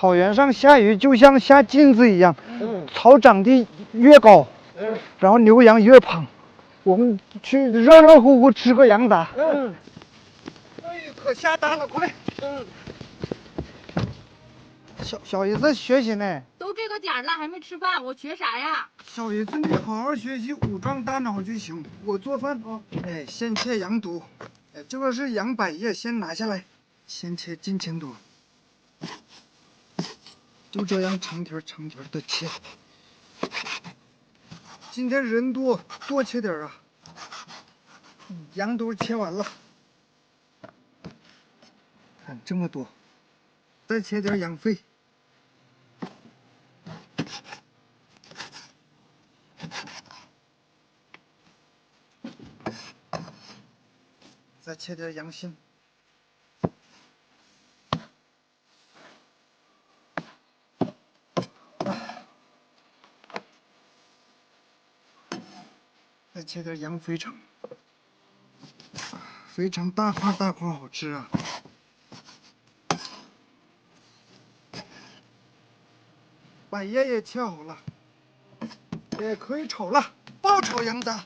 草原上下雨就像下镜子一样，嗯草长得越高，嗯然后牛羊越胖。我们去热热乎乎吃个羊杂。嗯哎，可下大了，快！嗯，小小姨子学习呢，都这个点了还没吃饭，我学啥呀？小姨子你好好学习，武装大脑就行。我做饭啊。哎，先切羊肚，哎，这个是羊百叶，先拿下来，先切金钱肚，就这样长条长条的切。今天人多，多切点啊。羊肚切完了，看这么多，再切点羊肺。再切点羊心。再切点羊肥肠，肥肠大块大块好吃啊！把叶也切好了，也可以炒了，爆炒羊杂。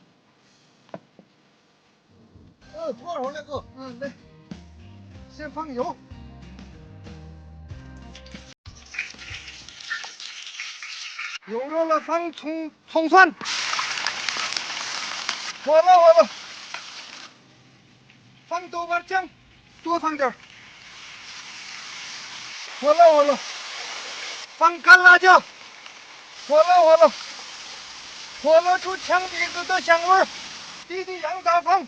呃，多少那个？嗯，来。先放油，油热了放葱葱蒜，火了火了，放豆瓣酱，多放点儿，火了火了，放干辣椒，火了火了，火了出呛鼻子的香味儿，弟弟羊杂放。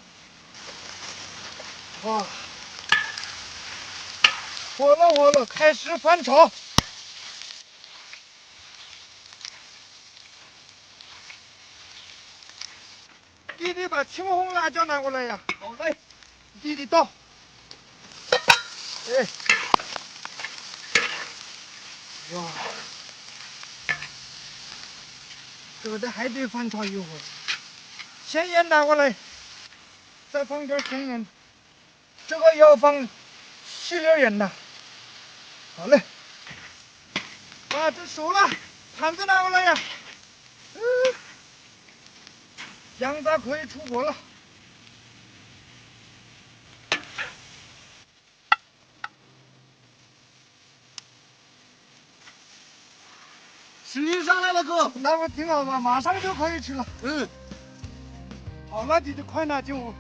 哇！火了火了，开始翻炒。弟弟把青红辣椒拿过来呀！好嘞，弟弟倒。哎，哇，这个还得翻炒一会儿。咸盐拿过来，再放点咸盐。这个要放细粒盐的。好嘞。啊，这熟了，盘子拿过来呀。嗯，羊杂可以出锅了。食欲上来了，哥。那不挺好吗？马上就可以吃了。嗯，好了，你就，快拿进屋。